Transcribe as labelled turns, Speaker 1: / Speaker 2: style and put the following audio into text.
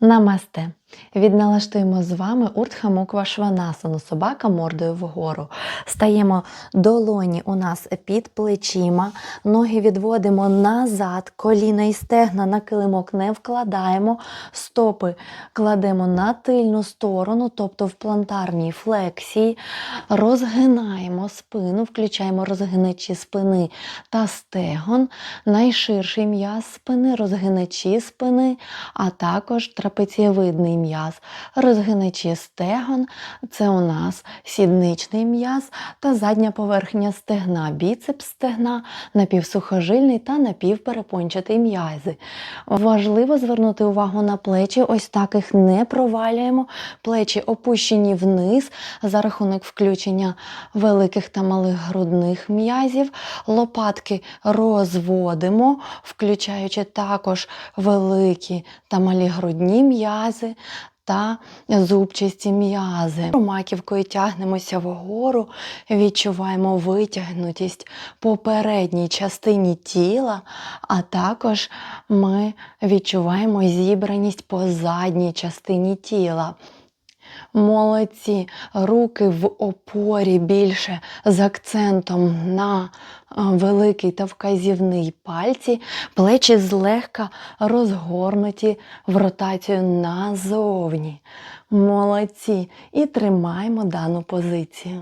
Speaker 1: Намасте! Відналаштуємо з вами уртха муква шванасану, собака мордою вгору. Стаємо долоні у нас під плечима, ноги відводимо назад, коліна і стегна на килимок не вкладаємо, стопи кладемо на тильну сторону, тобто в плантарній флексії, розгинаємо спину, включаємо розгиначі спини та стегон, найширший м'яз спини, розгиначі спини, а також трапецієвидний м'яз. Розгиначі стегон це у нас сідничний м'яз та задня поверхня стегна, біцепс стегна, напівсухожильний та напівперепончатий м'язи. Важливо звернути увагу на плечі, ось так їх не провалюємо. Плечі опущені вниз за рахунок включення великих та малих грудних м'язів. Лопатки розводимо, включаючи також великі та малі грудні м'язи та зубчасті м'язи. Маківкою тягнемося вгору, відчуваємо витягнутість по передній частині тіла, а також ми відчуваємо зібраність по задній частині тіла. Молодці, руки в опорі більше з акцентом на е, великий та вказівний пальці, плечі злегка розгорнуті в ротацію назовні. Молодці. І тримаємо дану позицію.